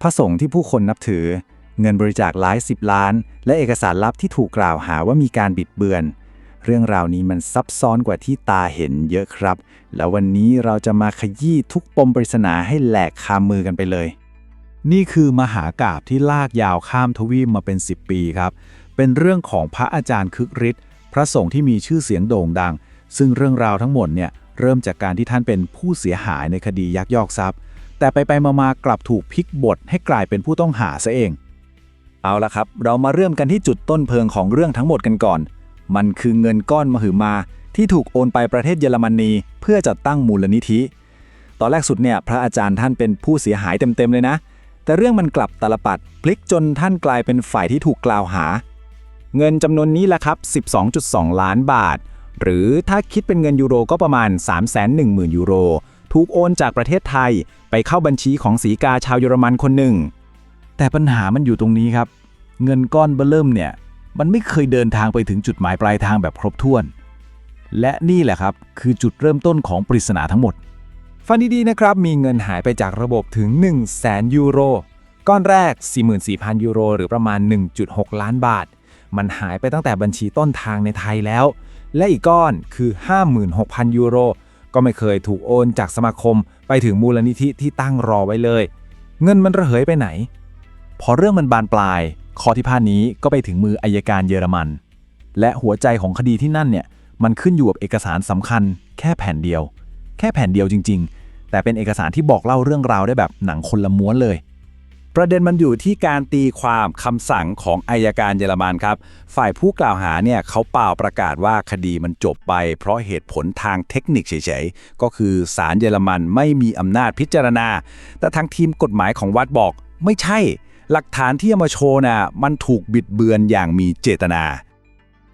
พระสงฆ์ที่ผู้คนนับถือ เงินบริจาคหลายสิบล้าน และเอกสารลับที่ถูกกล่าวหาว่ามีการบิดเบือน เรื่องราวนี้มันซับซ้อนกว่าที่ตาเห็นเยอะครับ แล้ววันนี้เราจะมาขยี้ทุกปมปริศนาให้แหลกคามือกันไปเลย นี่คือมหากาบที่ลากยาวข้ามทวีปมาเป็น 10 ปีครับ เป็นเรื่องของพระอาจารย์คึกฤทธิ์พระสงฆ์ที่มีชื่อเสียงโด่งดัง ซึ่งเรื่องราวทั้งหมดเนี่ยเริ่มจากการที่ท่านเป็นผู้เสียหายในคดียักยอกทรัพย์ แต่ไปไปๆมาๆกลับถูกพลิกบทให้กลายเป็นผู้ต้องหาซะเอง เอาละครับ เรามาเริ่มกันที่จุดต้นเพลิงของเรื่องทั้งหมดกันก่อน มันคือเงินก้อนมหึมาที่ถูกโอนไปประเทศเยอรมนีเพื่อจัดตั้งมูลนิธิ ตอนแรกสุดเนี่ยพระอาจารย์ท่านเป็นผู้เสียหายเต็มๆเลยนะ แต่เรื่องมันกลับตลปัดพลิกจนท่านกลายเป็นฝ่ายที่ถูกกล่าวหา เงินจำนวนนี้แหละครับ 12.2 ล้านบาท หรือถ้าคิดเป็นเงินยูโรก็ประมาณ 310,000 ยูโร ถูกโอนจากประเทศไทย ไปเข้าบัญชีของสีกาชาวเยอรมันคนหนึ่ง แต่ปัญหามันอยู่ตรงนี้ครับ เงินก้อนเบอเริ่มเนี่ย มันไม่เคยเดินทางไปถึงจุดหมายปลายทางแบบครบถ้วน และนี่แหละครับ คือจุดเริ่มต้นของปริศนาทั้งหมด ฟังดีๆนะครับ มีเงินหายไปจากระบบถึง 1 0 0 0 0แสนยูโร ก้อนแรก 44,000 ยูโร หรือประมาณ 1.6 ล้านบาท มันหายไปตั้งแต่บัญชีต้นทางในไทยแล้ว และอีกก้อนคือ 56,000 ยูโร ก็ไม่เคยถูกโอนจากสมาคมไปถึงมูลนิธิที่ตั้งรอไว้เลย เงินมันระเหยไปไหน พอเรื่องมันบานปลาย ข้อที่พาดนี้ก็ไปถึงมืออายการเยอรมัน และหัวใจของคดีที่นั่นเนี่ยมันขึ้นอยู่กับเอกสารสำคัญ แค่แผ่นเดียว แค่แผ่นเดียวจริง ๆ แต่เป็นเอกสารที่บอกเล่าเรื่องราวได้แบบหนังคนละม้วนเลย ประเด็นมันอยู่ที่การตีความคำสั่งของอายการเยอรมันครับ ฝ่ายผู้กล่าวหาเนี่ยเขาเปล่าประกาศว่าคดีมันจบไป เพราะเหตุผลทางเทคนิคเฉยๆ ก็คือศาลเยอรมันไม่มีอำนาจพิจารณา แต่ทางทีมกฎหมายของวัดบอกไม่ใช่ หลักฐานที่เอามาโชว์น่ะมันถูกบิดเบือนอย่างมีเจตนา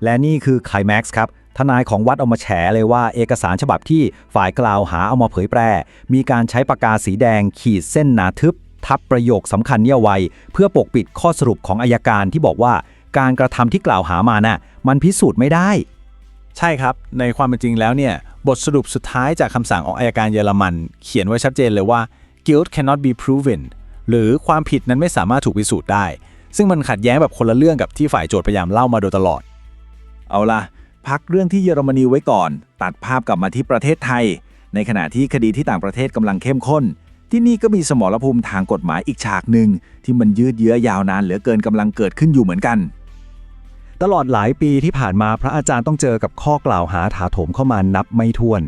และนี่คือไคลแม็กซ์ครับทนายของวัดเอามาแฉเลยว่าเอกสารฉบับที่ฝ่ายกล่าวหาเอามาเผยแพร่ มีการใช้ปากกาสีแดงขีดเส้นหนาทึบ ทับประโยคสำคัญเนี่ยไว้ เพื่อปกปิดข้อสรุปของอายการที่บอกว่า การกระทำที่กล่าวหามาน่ะมันพิสูจน์ไม่ได้ ใช่ครับ ในความเป็นจริงแล้วเนี่ยบทสรุปสุดท้ายจากคำสั่งของอายการเยอรมัน เขียนไว้ชัดเจนเลยว่า guilt cannot be proven หรือความผิดนั้นไม่สามารถถูกพิสูจน์ได้ ซึ่งมันขัดแย้งแบบคนละเรื่องกับที่ฝ่ายโจทย์พยายามเล่ามาโดยตลอด เอาล่ะ พักเรื่องที่เยอรมนีไว้ก่อน ตัดภาพกลับมาที่ประเทศไทย ในขณะที่คดีที่ต่างประเทศกำลังเข้มข้น ที่นี่ก็มีสมรภูมิทางกฎหมายอีกฉากหนึ่งที่มันยืดเยื้อยาวนานเหลือเกินกำลังเกิดขึ้นอยู่เหมือนกัน ตลอดหลายปีที่ผ่านมาพระอาจารย์ต้องเจอกับข้อกล่าวหาถาโถมเข้ามานับไม่ถ้วน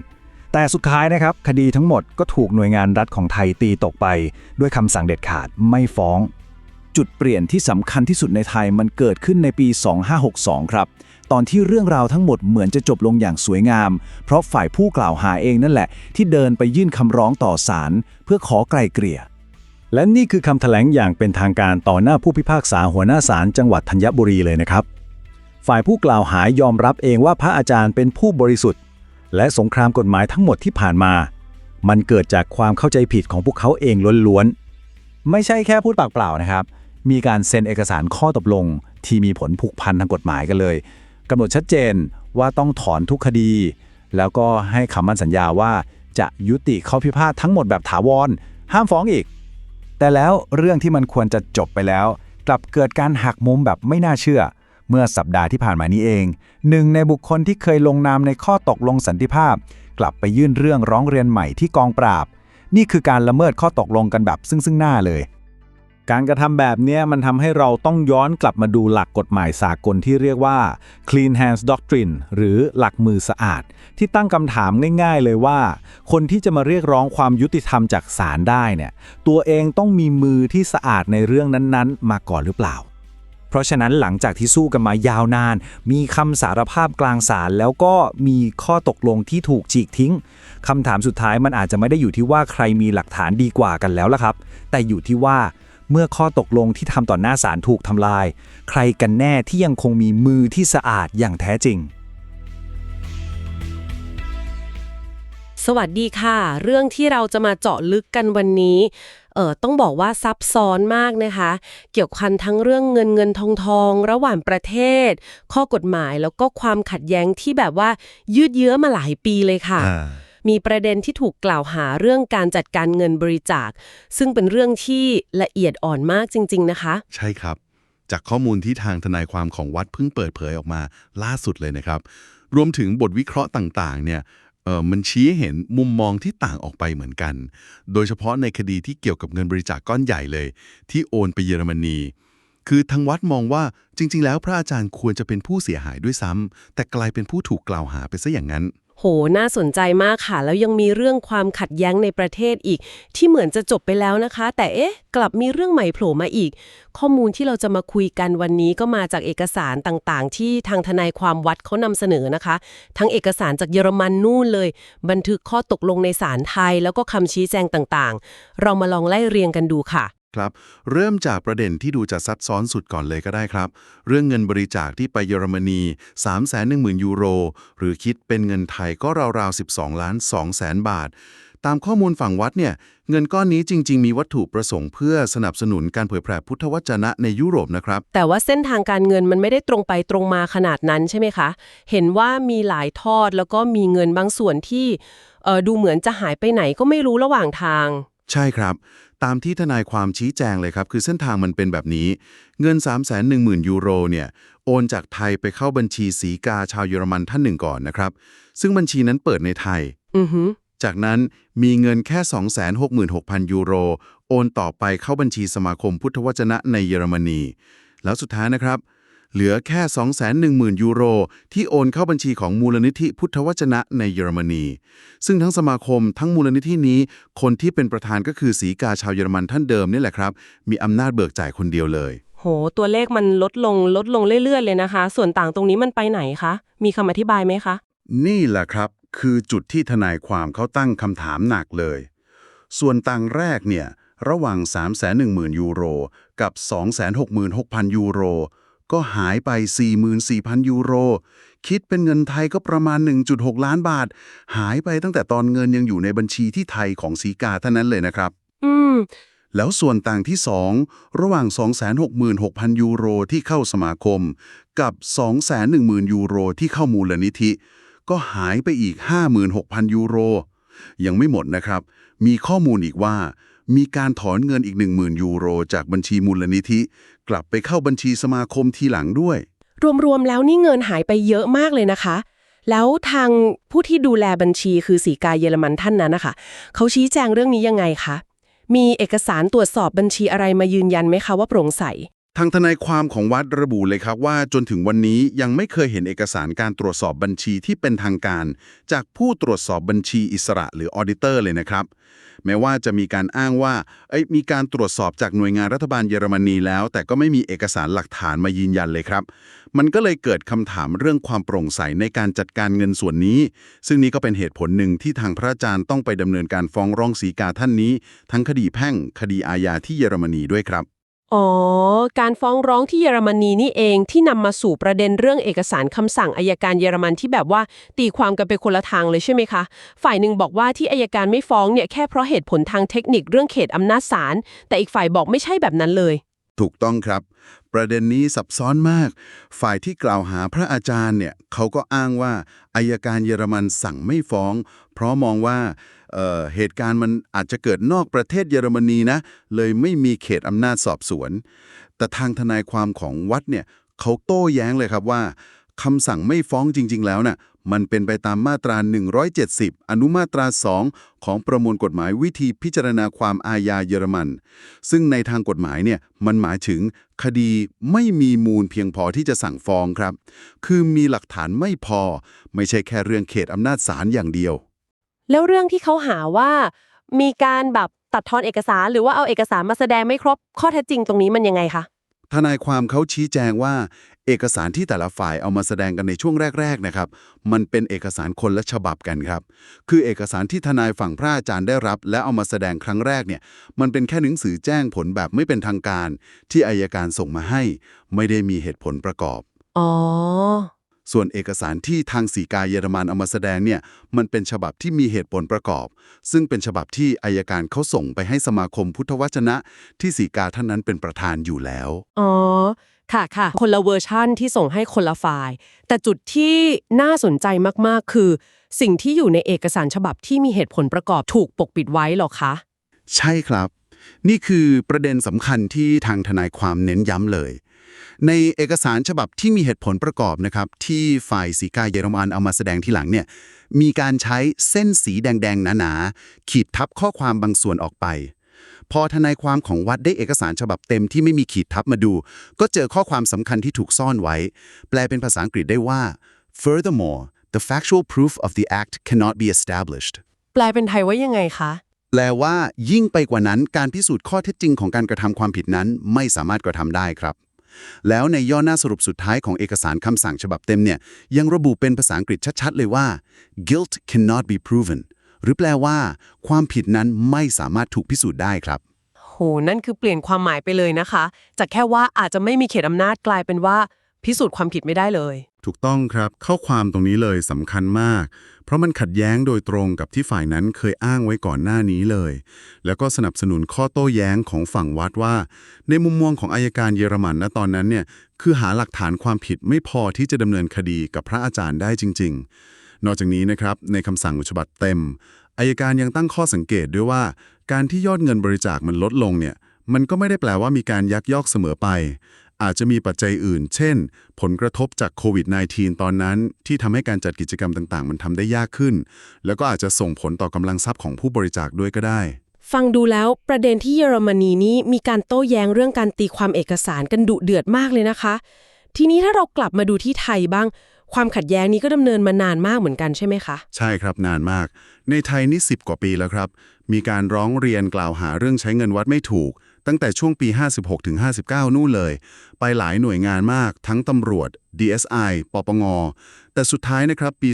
แต่สุดท้ายนะครับ คดีทั้งหมดก็ถูกหน่วยงานรัฐของไทยตีตกไป ด้วยคำสั่งเด็ดขาดไม่ฟ้อง จุดเปลี่ยนที่สำคัญที่สุดในไทยมันเกิดขึ้นในปี 2562 ครับ ตอนที่เรื่องราวทั้งหมดเหมือนจะจบลงอย่างสวยงาม เพราะฝ่ายผู้กล่าวหาเองนั่นแหละ ที่เดินไปยื่นคำร้องต่อศาลเพื่อขอไกลเกลี่ย และนี่คือคำแถลงอย่างเป็นทางการต่อหน้าผู้พิพากษาหัวหน้าศาลจังหวัดธัญบุรีเลยนะครับ ฝ่ายผู้กล่าวหายอมรับเองว่าพระอาจารย์เป็นผู้บริสุทธิ์ และสงครามกฎหมายทั้งหมดที่ผ่านมา มันเกิดจากความเข้าใจผิดของพวกเขาเองล้วนๆไม่ใช่แค่พูดปากเปล่านะครับ มีการเซ็นเอกสารข้อตกลงที่มีผลผูกพันทางกฎหมายกันเลย กำหนดชัดเจนว่าต้องถอนทุกคดี แล้วก็ให้คำมั่นสัญญาว่าจะยุติข้อพิพาททั้งหมดแบบถาวร ห้ามฟ้องอีก แต่แล้วเรื่องที่มันควรจะจบไปแล้ว กลับเกิดการหักมุมแบบไม่น่าเชื่อ เมื่อสัปดาห์ที่ผ่านมานี้เองหนึ่งในบุคคลที่เคยลงนามในข้อตกลงสันติภาพ กลับไปยื่นเรื่องร้องเรียนใหม่ที่กองปราบ นี่คือการละเมิดข้อตกลงกันแบบซึ่งซึ่งหน้าเลย การกระทำแบบนี้มันทำให้เราต้องย้อนกลับมาดูหลักกฎหมายสากลที่เรียกว่า Clean Hands Doctrine หรือหลักมือสะอาด ที่ตั้งคำถามง่ายๆเลยว่า คนที่จะมาเรียกร้องความยุติธรรมจากศาลได้เนี่ยตัวเองต้องมีมือที่สะอาดในเรื่องนั้นๆ มาก่อนหรือเปล่า เพราะฉะนั้นหลังจากที่สู้กันมายาวนาน มีคำสารภาพกลางศาลแล้วก็มีข้อตกลงที่ถูกฉีกทิ้งคำถามสุดท้ายมันอาจจะไม่ได้อยู่ที่ว่าใครมีหลักฐานดีกว่ากันแล้วละครับ แต่อยู่ที่ว่า เมื่อข้อตกลงที่ทำต่อหน้าศาลถูกทำลาย ใครกันแน่ที่ยังคงมีมือที่สะอาดอย่างแท้จริง สวัสดีค่ะ เรื่องที่เราจะมาเจาะลึกกันวันนี้เออต้องบอกว่าซับซ้อนมากนะคะ เกี่ยวพันทั้งเรื่องเงินเงินทองทอง ระหว่างประเทศ ข้อกฎหมายแล้วก็ความขัดแย้งที่แบบว่ายืดเยื้อมาหลายปีเลยค่ะ มีประเด็นที่ถูกกล่าวหาเรื่องการจัดการเงินบริจาค ซึ่งเป็นเรื่องที่ละเอียดอ่อนมากจริง ๆ นะคะ ใช่ครับ จากข้อมูลที่ทางทนายความของวัดเพิ่งเปิดเผยออกมาล่าสุดเลยนะครับ รวมถึงบทวิเคราะห์ต่าง ๆ เนี่ยเออมันชี้ให้เห็นมุมมองที่ต่างออกไปเหมือนกัน โดยเฉพาะในคดีที่เกี่ยวกับเงินบริจาคก้อนใหญ่เลย ที่โอนไปเยอรมนี คือทางวัดมองว่าจริง ๆ แล้วพระอาจารย์ควรจะเป็นผู้เสียหายด้วยซ้ำแต่กลายเป็นผู้ถูกกล่าวหาไปซะอย่างนั้น โห น่าสนใจมากค่ะ แล้วยังมีเรื่องความขัดแย้งในประเทศอีก ที่เหมือนจะจบไปแล้วนะคะ แต่เอ๊ะ กลับมีเรื่องใหม่โผล่มาอีก ข้อมูลที่เราจะมาคุยกันวันนี้ก็มาจากเอกสารต่างๆ ที่ทางทนายความวัดเขานำเสนอนะคะ ทั้งเอกสารจากเยอรมันนู่นเลย บันทึกข้อตกลงในศาลไทย แล้วก็คำชี้แจงต่างๆ เรามาลองไล่เรียงกันดูค่ะ ครับเริ่มจากประเด็นที่ดูจะซับซ้อนสุดก่อนเลยก็ได้ครับ เรื่องเงินบริจาคที่ไปเยอรมนี 310,000 ยูโร หรือคิดเป็นเงินไทยก็ราวๆ 12 ล้าน2แสนบาท ตามข้อมูลฝั่งวัดเนี่ย เงินก้อนนี้จริง ๆ มีวัตถุประสงค์เพื่อสนับสนุนการเผยแผ่พุทธวจนะในยุโรปนะครับ แต่ว่าเส้นทางการเงินมันไม่ได้ตรงไปตรงมาขนาดนั้นใช่ไหมคะ เห็นว่ามีหลายทอดแล้วก็มีเงินบางส่วนที่เอ่อดูเหมือนจะหายไปไหนก็ไม่รู้ระหว่างทาง ใช่ครับ ตามที่ทนายความชี้แจงเลยครับ คือเส้นทางมันเป็นแบบนี้ เงิน 310,000 ยูโรเนี่ย โอนจากไทยไปเข้าบัญชีสีกาชาวเยอรมันท่านหนึ่งก่อนนะครับ ซึ่งบัญชีนั้นเปิดในไทยอือหือจากนั้นมีเงินแค่ 266,000 ยูโร โอนต่อไปเข้าบัญชีสมาคมพุทธวจนะในเยอรมนี แล้วสุดท้ายนะครับ เหลือแค่ 210,000 ยูโร ที่โอนเข้าบัญชีของมูลนิธิพุทธวจนะในเยอรมนี ซึ่งทั้งสมาคมทั้งมูลนิธินี้ คนที่เป็นประธานก็คือสีกาชาวเยอรมันท่านเดิมนี่แหละครับ มีอำนาจเบิกจ่ายคนเดียวเลย โห ตัวเลขมันลดลงลดลงเรื่อยๆ เลยนะคะ ส่วนต่างตรงนี้มันไปไหนคะ มีคำอธิบายไหมคะ นี่แหละครับ คือจุดที่ทนายความเขาตั้งคำถามหนักเลย ส่วนต่างแรกเนี่ยระหว่าง 310,000 ยูโร กับ 266,000 ยูโร ก็หายไป 44,000 ยูโร คิดเป็นเงินไทยก็ประมาณ 1.6 ล้านบาท หายไปตั้งแต่ตอนเงินยังอยู่ในบัญชีที่ไทยของสีกาเท่านั้นเลยนะครับ อืม แล้วส่วนต่างที่ 2 ระหว่าง 266,000 ยูโรที่เข้าสมาคม กับ 210,000 ยูโรที่เข้ามูลนิธิ ก็หายไปอีก 56,000 ยูโร ยังไม่หมดนะครับ มีข้อมูลอีกว่ามีการถอนเงินอีก 10,000 ยูโร จากบัญชีมูลนิธิ กลับไปเข้าบัญชีสมาคมทีหลังด้วย รวมๆแล้วนี่เงินหายไปเยอะมากเลยนะคะ แล้วทางผู้ที่ดูแลบัญชีคือสีกาเยอรมันท่านนั้นนะคะเขาชี้แจงเรื่องนี้ยังไงคะมีเอกสารตรวจสอบบัญชีอะไรมายืนยันไหมคะว่าโปร่งใส ทางทนายความของวัดระบุเลยครับว่าจนถึงวันนี้ยังไม่เคยเห็นเอกสารการตรวจสอบบัญชีที่เป็นทางการ จากผู้ตรวจสอบบัญชีอิสระหรือออดิเตอร์เลยนะครับ แม้ว่าจะมีการอ้างว่าเอ้ยมีการตรวจสอบจากหน่วยงานรัฐบาลเยอรมนีแล้ว แต่ก็ไม่มีเอกสารหลักฐานมายืนยันเลยครับ มันก็เลยเกิดคำถามเรื่องความโปร่งใสในการจัดการเงินส่วนนี้ ซึ่งนี้ก็เป็นเหตุผลหนึ่งที่ทางพระอาจารย์ต้องไปดำเนินการฟ้องร้องสีกาท่านนี้ ทั้งคดีแพ่ง คดีอาญาที่เยอรมนีด้วยครับ อ๋อ การฟ้องร้องที่เยอรมนีนี่เองที่นำมาสู่ประเด็นเรื่องเอกสารคำสั่งอายการเยอรมันที่แบบว่าตีความกันไปคนละทางเลยใช่ไหมคะ ฝ่ายหนึ่งบอกว่าที่อายการไม่ฟ้องเนี่ยแค่เพราะเหตุผลทางเทคนิคเรื่องเขตอำนาจศาลแต่อีกฝ่ายบอกไม่ใช่แบบนั้นเลย ถูกต้องครับ ประเด็นนี้ซับซ้อนมาก ฝ่ายที่กล่าวหาพระอาจารย์เนี่ยเขาก็อ้างว่าอายการเยอรมันสั่งไม่ฟ้อง เพราะมองว่าเเหตุการณ์มันอาจจะเกิดนอกประเทศเยอรมนีนะ เลยไม่มีเขตอำนาจสอบสวน แต่ทางทนายความของวัดเนี่ยเขาโต้แย้งเลยครับว่าคำสั่งไม่ฟ้องจริง ๆ แล้วน่ะมันเป็นไปตามมาตรา 170 อนุมาตรา 2 ของประมวลกฎหมายวิธีพิจารณาความอาญาเยอรมัน ซึ่งในทางกฎหมายเนี่ยมันหมายถึงคดีไม่มีมูลเพียงพอที่จะสั่งฟ้องครับ คือมีหลักฐานไม่พอ ไม่ใช่แค่เรื่องเขตอำนาจศาลอย่างเดียว แล้วเรื่องที่เขาหาว่ามีการแบบตัดทอนเอกสาร หรือว่าเอาเอกสารมาแสดงไม่ครบข้อเท็จจริงตรงนี้มันยังไงคะทนายความเขาชี้แจงว่า เอกสารที่แต่ละฝ่ายเอามาแสดงกันในช่วงแรก ๆ นะครับ มันเป็นเอกสารคนละฉบับกันครับ คือเอกสารที่ทนายฝั่งพระอาจารย์ได้รับ และเอามาแสดงครั้งแรกเนี่ย มันเป็นแค่หนังสือแจ้งผลแบบไม่เป็นทางการ ที่อายการส่งมาให้ ไม่ได้มีเหตุผลประกอบ อ๋อ ส่วนเอกสารที่ทางสีกาเยอรมันเอามาแสดงเนี่ยมันเป็นฉบับที่มีเหตุผลประกอบ ซึ่งเป็นฉบับที่อายการเขาส่งไปให้สมาคมพุทธวจนะ ที่สีกาท่านนั้นเป็นประธานอยู่แล้ว อ๋อ ค่ะค่ะ คนละเวอร์ชั่นที่ส่งให้คนละไฟล์แต่จุดที่น่าสนใจมากๆ คือ สิ่งที่อยู่ในเอกสารฉบับที่มีเหตุผลประกอบถูกปกปิดไว้เหรอคะ ใช่ครับ นี่คือประเด็นสำคัญที่ทางทนายความเน้นย้ำเลย ในเอกสารฉบับที่มีเหตุผลประกอบนะครับที่ฝ่ายสีกาเยอรมันเอามาแสดงที่หลังเนี่ยมีการใช้เส้นสีแดงๆหนาๆขีดทับข้อความบางส่วนออกไป พอทนายความของวัดได้เอกสารฉบับเต็มที่ไม่มีขีดทับมาดู ก็เจอข้อความสำคัญที่ถูกซ่อนไว้ แปลเป็นภาษาอังกฤษได้ว่า furthermore the factual proof of the act cannot be established แปลเป็นไทยว่ายังไงคะแปลว่ายิ่งไปกว่านั้นการพิสูจน์ข้อเท็จจริงของการกระทำความผิดนั้นไม่สามารถกระทำได้ครับ แล้วในย่อหน้าสรุปสุดท้ายของเอกสารคำสั่งฉบับเต็มเนี่ยยังระบุเป็นภาษาอังกฤษชัด ๆ เลยว่า guilt cannot be proven หรือแปลว่า ความผิดนั้นไม่สามารถถูกพิสูจน์ได้ครับโหนั่นคือเปลี่ยนความหมายไปเลยนะคะ จากแค่ว่าอาจจะไม่มีเขตอำนาจกลายเป็นว่า พิสูจน์ความผิดไม่ได้เลย ถูกต้องครับข้อความตรงนี้เลยสำคัญมาก เพราะมันขัดแย้งโดยตรงกับที่ฝ่ายนั้นเคยอ้างไว้ก่อนหน้านี้เลย แล้วก็สนับสนุนข้อโต้แย้งของฝั่งวัดว่า ในมุมมองของอายการเยอรมันณตอนนั้นเนี่ยคือหาหลักฐานความผิดไม่พอที่จะดำเนินคดีกับพระอาจารย์ได้จริง ๆ นอกจากนี้นะครับในคำสั่งฉบับเต็มอายการยังตั้งข้อสังเกตด้วยว่า การที่ยอดเงินบริจาคมันลดลงเนี่ยมันก็ไม่ได้แปลว่ามีการยักยอกเสมอไป อาจจะมีปัจจัยอื่น เช่น ผลกระทบจากโควิด -19 ตอนนั้น ที่ทำให้การจัดกิจกรรมต่างๆ มันทำได้ยากขึ้น แล้วก็อาจจะส่งผลต่อกำลังทรัพย์ของผู้บริจาคด้วยก็ได้ ฟังดูแล้วประเด็นที่เยอรมนีนี้มีการโต้แย้งเรื่องการตีความเอกสารกันดุเดือดมากเลยนะคะ ทีนี้ถ้าเรากลับมาดูที่ไทยบ้าง ความขัดแย้งนี้ก็ดำเนินมานานมากเหมือนกันใช่ไหมคะ ใช่ครับนานมาก ในไทยนี่10 กว่าปีแล้วครับ มีการร้องเรียนกล่าวหาเรื่องใช้เงินวัดไม่ถูก ตั้งแต่ช่วงปี 56ถึง59นู่นเลย ไปหลายหน่วยงานมาก ทั้งตำรวจ DSI ปปง แต่สุดท้ายนะครับ ปี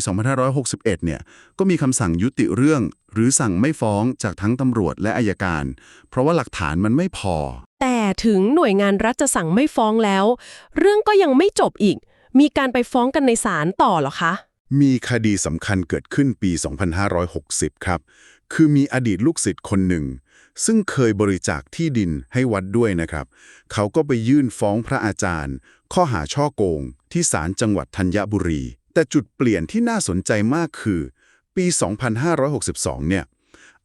2561 เนี่ย ก็มีคำสั่งยุติเรื่อง หรือสั่งไม่ฟ้องจากทั้งตำรวจและอายการ เพราะว่าหลักฐานมันไม่พอ แต่ถึงหน่วยงานรัฐจะสั่งไม่ฟ้องแล้ว เรื่องก็ยังไม่จบอีก มีการไปฟ้องกันในศาลต่อเหรอคะ มีคดีสำคัญเกิดขึ้นปี 2560 ครับ คือมีอดีตลูกศิษย์คนหนึ่ง ซึ่งเคยบริจาคที่ดินให้วัดด้วยนะครับ เขาก็ไปยื่นฟ้องพระอาจารย์ ข้อหาช่อโกง ที่ศาลจังหวัดธัญบุรี แต่จุดเปลี่ยนที่น่าสนใจมากคือ ปี 2562 เนี่ย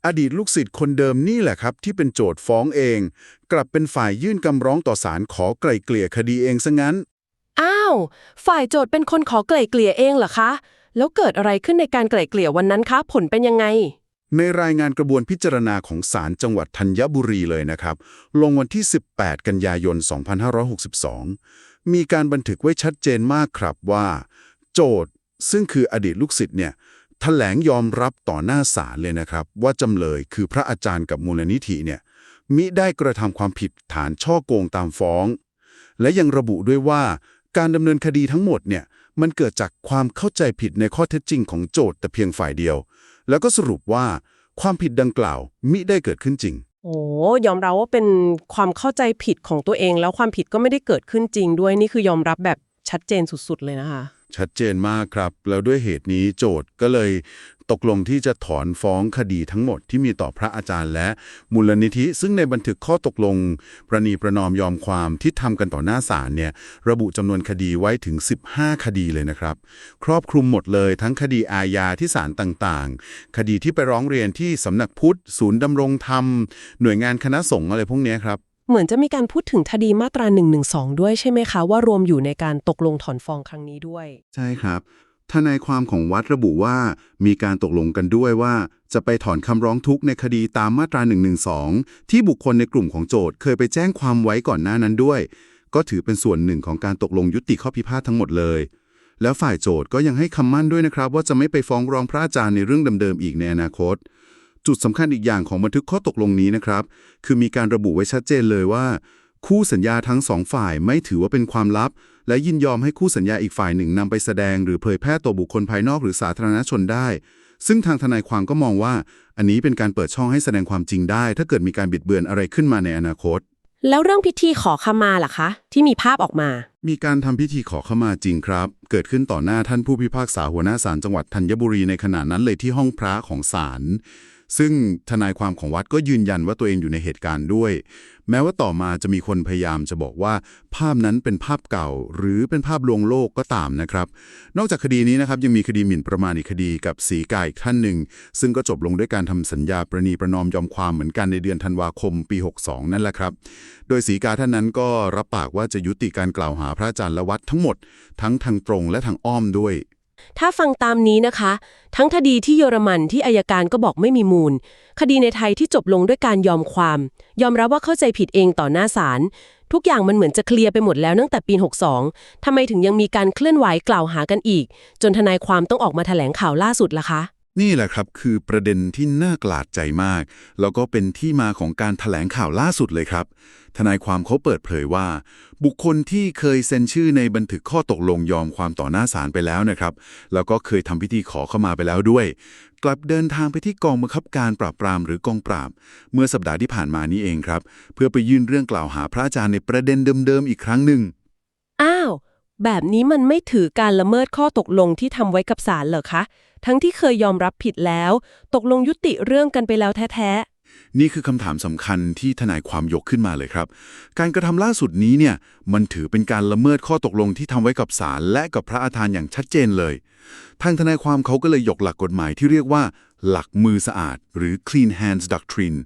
อดีตลูกศิษย์คนเดิมนี่แหละครับ ที่เป็นโจทย์ฟ้องเอง กลับเป็นฝ่ายยื่นคำร้องต่อศาลขอไกล่เกลี่ยคดีเองซะงั้น อ้าว ฝ่ายโจทย์เป็นคนขอไกล่เกลี่ยเองเหรอคะ แล้วเกิดอะไรขึ้นในการไกล่เกลี่ยวันนั้นคะ ผลเป็นยังไง ในรายงานกระบวนพิจารณาของศาลจังหวัดธัญบุรีเลยนะครับ ลงวันที่ 18 กันยายน 2562 มีการบันทึกไว้ชัดเจนมากครับว่า โจทย์ซึ่งคืออดีตลูกศิษย์เนี่ยแถลงยอมรับต่อหน้าศาลเลยนะครับ ว่าจำเลยคือพระอาจารย์กับมูลนิธิเนี่ยมิได้กระทำความผิดฐานช่อโกงตามฟ้อง และยังระบุด้วยว่าการดำเนินคดีทั้งหมดเนี่ยมันเกิดจากความเข้าใจผิดในข้อเท็จจริงของโจทย์แต่เพียงฝ่ายเดียว แล้วก็สรุปว่าความผิดดังกล่าวมิได้เกิดขึ้นจริง โอ้ยอมรับว่าเป็นความเข้าใจผิดของตัวเอง แล้วความผิดก็ไม่ได้เกิดขึ้นจริงด้วยนี่คือยอมรับแบบชัดเจนสุดๆเลยนะคะ ชัดเจนมากครับ แล้วด้วยเหตุนี้โจทย์ก็เลย ตกลงที่จะถอนฟ้องคดีทั้งหมดที่มีต่อพระอาจารย์และมูลนิธิ ซึ่งในบันทึกข้อตกลง ประนีประนอมยอมความที่ทำกันต่อหน้าศาลเนี่ยระบุจำนวนคดีไว้ถึง 15 คดีเลยนะครับ ครอบคลุมหมดเลยทั้งคดีอาญาที่ศาลต่างๆ คดีที่ไปร้องเรียนที่สำนักพุทธ ศูนย์ดำรงธรรม หน่วยงานคณะสงฆ์อะไรพวกเนี้ยครับเหมือนจะมีการพูดถึงคดีมาตรา1นึด้วยใช่ไหมคะ ว่ารวมอยู่ในการตกลงถอนฟ้องครั้งนี้ด้วย ใช่ครับ ทนายความของวัดระบุว่า มีการตกลงกันด้วยว่า จะไปถอนคำร้องทุกข์ในคดีตามมาตรา 112 ที่บุคคลในกลุ่มของโจทย์เคยไปแจ้งความไว้ก่อนหน้านั้นด้วย ก็ถือเป็นส่วนหนึ่งของการตกลงยุติข้อพิพาททั้งหมดเลย แล้วฝ่ายโจทย์ก็ยังให้คำมั่นด้วยนะครับ ว่าจะไม่ไปฟ้องร้องพระอาจารย์ในเรื่องเดิมๆอีกในอนาคต จุดสำคัญอีกอย่างของบันทึกข้อตกลงนี้นะครับ คือมีการระบุไว้ชัดเจนเลยว่า คู่สัญญาทั้งสองฝ่ายไม่ถือว่าเป็นความลับ และยินยอมให้คู่สัญญาอีกฝ่ายหนึ่งนำไปแสดงหรือเผยแพร่ต่อบุคคลภายนอกหรือสาธารณชนได้ ซึ่งทางทนายความก็มองว่า อันนี้เป็นการเปิดช่องให้แสดงความจริงได้ ถ้าเกิดมีการบิดเบือนอะไรขึ้นมาในอนาคต แล้วเรื่องพิธีขอขมาล่ะคะ ที่มีภาพออกมา มีการทำพิธีขอขมาจริงครับ เกิดขึ้นต่อหน้าท่านผู้พิพากษาหัวหน้าศาลจังหวัดธัญบุรีในขณะนั้นเลยที่ห้องพระของศาล ซึ่งทนายความของวัดก็ยืนยันว่าตัวเองอยู่ในเหตุการณ์ด้วย แม้ว่าต่อมาจะมีคนพยายามจะบอกว่า ภาพนั้นเป็นภาพเก่า หรือเป็นภาพลวงโลกก็ตามนะครับ นอกจากคดีนี้นะครับยังมีคดีหมิ่นประมาทอีกคดีกับสีกาอีกท่านหนึ่ง ซึ่งก็จบลงด้วยการทำสัญญาประนีประนอมยอมความเหมือนกันในเดือนธันวาคมปี 62 นั่นแหละครับ โดยสีกาท่านนั้นก็รับปากว่าจะยุติการกล่าวหาพระอาจารย์ละวัดทั้งหมด ทั้งทางตรงและทางอ้อมด้วย ถ้าฟังตามนี้นะคะ ทั้งคดีที่เยอรมันที่อายการก็บอกไม่มีมูล คดีในไทยที่จบลงด้วยการยอมความ ยอมรับว่าเข้าใจผิดเองต่อหน้าศาลทุกอย่างมันเหมือนจะเคลียร์ไปหมดแล้วตั้งแต่ปี 62 ทำไมถึงยังมีการเคลื่อนไหวกล่าวหากันอีก จนทนายความต้องออกมาแถลงข่าวล่าสุดล่ะคะ นี่แหละครับคือประเด็นที่น่ากลาดใจมาก แล้วก็เป็นที่มาของการถแถลงข่าวล่าสุดเลยครับ ทนายความเขาเปิดเผยว่า บุคคลที่เคยเซ็นชื่อในบันทึกข้อตกลงยอมความต่อหน้าศาลไปแล้วนะครับ แล้วก็เคยทำพิธีขอเข้ามาไปแล้วด้วย กลับเดินทางไปที่กองบังคับการปราบปรามหรือกองปราบ เมื่อสัปดาห์ที่ผ่านมานี้เองครับ เพื่อไปยื่นเรื่องกล่าวหาพระอาจารย์ในประเด็นเดิมๆอีกครั้งหนึ่งอ้าวแบบนี้มันไม่ถือการละเมิดข้อตกลงที่ทำไว้กับศาลเหรอคะ ทั้งที่เคยยอมรับผิดแล้ว ตกลงยุติเรื่องกันไปแล้วแท้ๆ นี่คือคำถามสำคัญที่ทนายความยกขึ้นมาเลยครับ การกระทำล่าสุดนี้เนี่ย มันถือเป็นการละเมิดข้อตกลงที่ทำไว้กับศาลและกับพระอาจารย์อย่างชัดเจนเลย ทางทนายความเขาก็เลยยกหลักกฎหมายที่เรียกว่า หลักมือสะอาด หรือ clean hands doctrine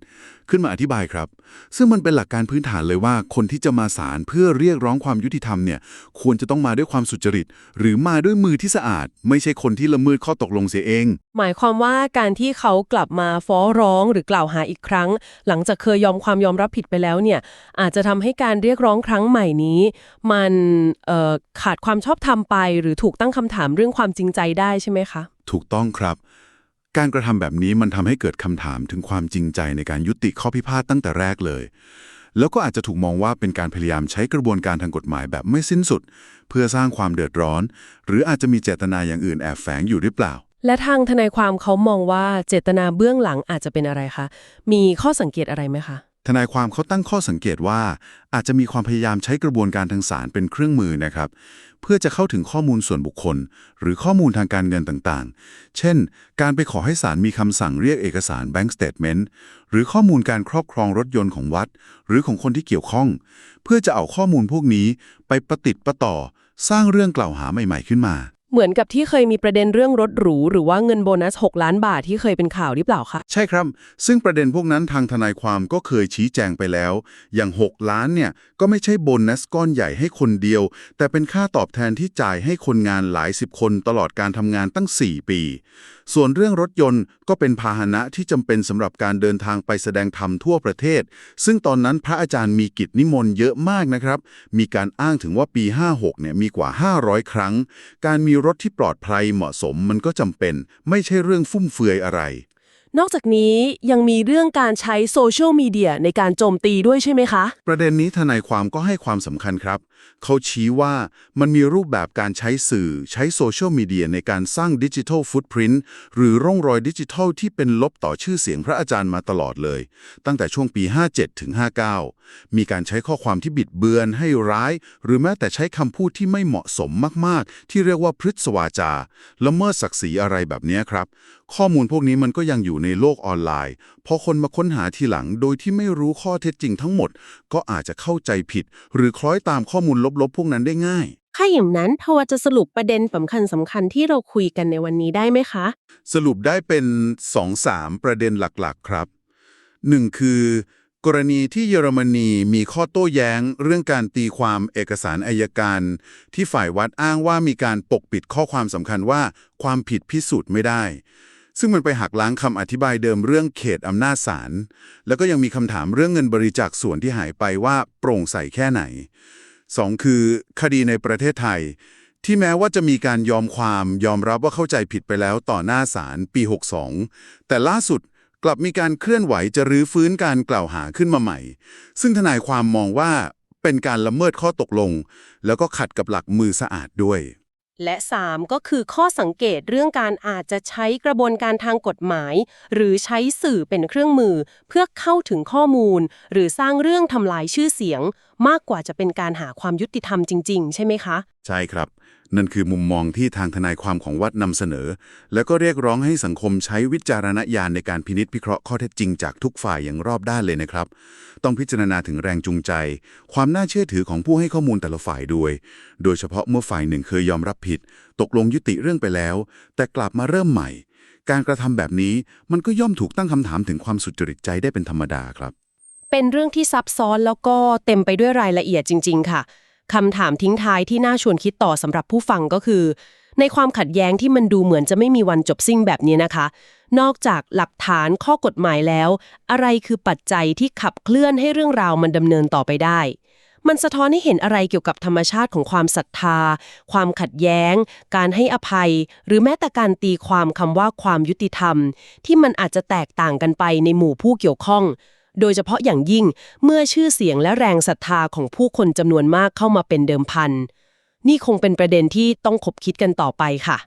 ขึ้นมาอธิบายครับ ซึ่งมันเป็นหลักการพื้นฐานเลยว่าคนที่จะมาศาลเพื่อเรียกร้องความยุติธรรมเนี่ยควรจะต้องมาด้วยความสุจริต หรือมาด้วยมือที่สะอาด ไม่ใช่คนที่ละเมิดข้อตกลงเสียเอง หมายความว่าการที่เขากลับมาฟ้องร้องหรือกล่าวหาอีกครั้ง หลังจากเคยยอมความยอมรับผิดไปแล้วเนี่ยอาจจะทำให้การเรียกร้องครั้งใหม่นี้ มันเอ่อขาดความชอบธรรมไป หรือถูกตั้งคำถามเรื่องความจริงใจได้ใช่ไหมคะถูกต้องครับ การกระทำแบบนี้มันทำให้เกิดคำถามถึงความจริงใจในการยุติข้อพิพาทตั้งแต่แรกเลย แล้วก็อาจจะถูกมองว่าเป็นการพยายามใช้กระบวนการทางกฎหมายแบบไม่สิ้นสุด เพื่อสร้างความเดือดร้อน หรืออาจจะมีเจตนาอย่างอื่นแอบแฝงอยู่หรือเปล่า และทางทนายความเขามองว่าเจตนาเบื้องหลังอาจจะเป็นอะไรคะ มีข้อสังเกตอะไรไหมคะทนายความเขาตั้งข้อสังเกตว่า อาจจะมีความพยายามใช้กระบวนการทางศาลเป็นเครื่องมือนะครับ เพื่อจะเข้าถึงข้อมูลส่วนบุคคล หรือข้อมูลทางการเงินต่างๆ เช่น การไปขอให้ศาลมีคำสั่งเรียกเอกสาร Bank Statement หรือข้อมูลการครอบครองรถยนต์ของวัด หรือของคนที่เกี่ยวข้อง เพื่อจะเอาข้อมูลพวกนี้ไปประติดประต่อ สร้างเรื่องกล่าวหาใหม่ ๆ ขึ้นมา เหมือนกับที่เคยมีประเด็นเรื่องรถหรู หรือว่าเงินโบนัส 6 ล้านบาทที่เคยเป็นข่าวหรือเปล่าคะ ใช่ครับ ซึ่งประเด็นพวกนั้นทางทนายความก็เคยชี้แจงไปแล้ว อย่าง 6 ล้านเนี่ย ก็ไม่ใช่โบนัสก้อนใหญ่ให้คนเดียว แต่เป็นค่าตอบแทนที่จ่ายให้คนงานหลายสิบคนตลอดการทำงานตั้ง 4 ปี ส่วนเรื่องรถยนต์ก็เป็นพาหนะที่จำเป็นสำหรับการเดินทางไปแสดงธรรมทั่วประเทศ ซึ่งตอนนั้นพระอาจารย์มีกิจนิมนต์เยอะมากนะครับ มีการอ้างถึงว่าปี 56 เนี่ยมีกว่า 500 ครั้ง การมีรถที่ปลอดภัยเหมาะสมมันก็จำเป็น ไม่ใช่เรื่องฟุ่มเฟือยอะไร นอกจากนี้ยังมีเรื่องการใช้โซเชียลมีเดียในการโจมตีด้วยใช่ไหมคะ ประเด็นนี้ทนายความก็ให้ความสำคัญครับ เขาชี้ว่ามันมีรูปแบบการใช้สื่อใช้โซเชียลมีเดียในการสร้างดิจิทัลฟุตพิ้นหรือร่องรอยดิจิทัลที่เป็นลบต่อชื่อเสียงพระอาจารย์มาตลอดเลย ตั้งแต่ช่วงปี 57 ถึง 59 มีการใช้ข้อความที่บิดเบือนให้ร้าย หรือแม้แต่ใช้คำพูดที่ไม่เหมาะสมมากๆ ที่เรียกว่าพฤษวาจาละเมิดศักดิ์ศรีอะไรแบบนี้ครับ ข้อมูลพวกนี้มันก็ยังอยู่ในโลกออนไลน์พอคนมาค้นหาทีหลังโดยที่ไม่รู้ข้อเท็จจริงทั้งหมด ก็อาจจะเข้าใจผิด หรือคล้อยตามข้อมูลลบๆ พวกนั้นได้ง่าย ถ้าอย่างนั้นพอจะสรุปประเด็นสำคัญสำคัญที่เราคุยกันในวันนี้ได้ไหมคะ สรุปได้เป็น 2-3 ประเด็นหลักๆครับ 1. คือกรณีที่เยอรมนีมีข้อโต้แย้ง เรื่องการตีความเอกสารอายการ ที่ฝ่ายวัดอ้างว่ามีการปกปิดข้อความสำคัญว่าความผิดพิสูจน์ไม่ได้ ซึ่งมันไปหักล้างคำอธิบายเดิมเรื่องเขตอำนาจศาล แล้วก็ยังมีคำถามเรื่องเงินบริจาคส่วนที่หายไปว่าโปร่งใสแค่ไหน 2. คือ คดีในประเทศไทย ที่แม้ว่าจะมีการยอมความยอมรับว่าเข้าใจผิดไปแล้วต่อหน้าศาลปี 62 แต่ล่าสุดกลับมีการเคลื่อนไหวจะรื้อฟื้นการกล่าวหาขึ้นมาใหม่ ซึ่งทนายความมองว่าเป็นการละเมิดข้อตกลง แล้วก็ขัดกับหลักมือสะอาดด้วย และ 3 ก็คือข้อสังเกตเรื่องการอาจจะใช้กระบวนการทางกฎหมาย หรือใช้สื่อเป็นเครื่องมือ เพื่อเข้าถึงข้อมูล หรือสร้างเรื่องทำลายชื่อเสียง มากกว่าจะเป็นการหาความยุติธรรมจริง ๆ ใช่ไหมคะ ใช่ครับ นั่นคือมุมมองที่ทางทนายความของวัดนำเสนอ แล้วก็เรียกร้องให้สังคมใช้วิจารณญาณในการพินิจพิเคราะห์ข้อเท็จจริงจากทุกฝ่ายอย่างรอบด้านเลยนะครับ ต้องพิจารณาถึงแรงจูงใจ ความน่าเชื่อถือของผู้ให้ข้อมูลแต่ละฝ่ายด้วย โดยเฉพาะเมื่อฝ่ายหนึ่งเคยยอมรับผิด ตกลงยุติเรื่องไปแล้ว แต่กลับมาเริ่มใหม่ การกระทำแบบนี้มันก็ย่อมถูกตั้งคำถามถึงความสุจริตใจได้เป็นธรรมดาครับ เป็นเรื่องที่ซับซ้อนแล้วก็เต็มไปด้วยรายละเอียดจริง ๆ ค่ะ คำถามทิ้งท้ายที่น่าชวนคิดต่อสำหรับผู้ฟังก็คือ ในความขัดแย้งที่มันดูเหมือนจะไม่มีวันจบสิ้นแบบนี้นะคะ นอกจากหลักฐานข้อกฎหมายแล้ว อะไรคือปัจจัยที่ขับเคลื่อนให้เรื่องราวมันดำเนินต่อไปได้ มันสะท้อนให้เห็นอะไรเกี่ยวกับธรรมชาติของความศรัทธา ความขัดแย้ง การให้อภัย หรือแม้แต่การตีความคำว่าความยุติธรรม ที่มันอาจจะแตกต่างกันไปในหมู่ผู้เกี่ยวข้อง โดยเฉพาะอย่างยิ่งเมื่อชื่อเสียงและแรงศรัทธาของผู้คนจำนวนมากเข้ามาเป็นเดิมพัน นี่คงเป็นประเด็นที่ต้องคบคิดกันต่อไปค่ะ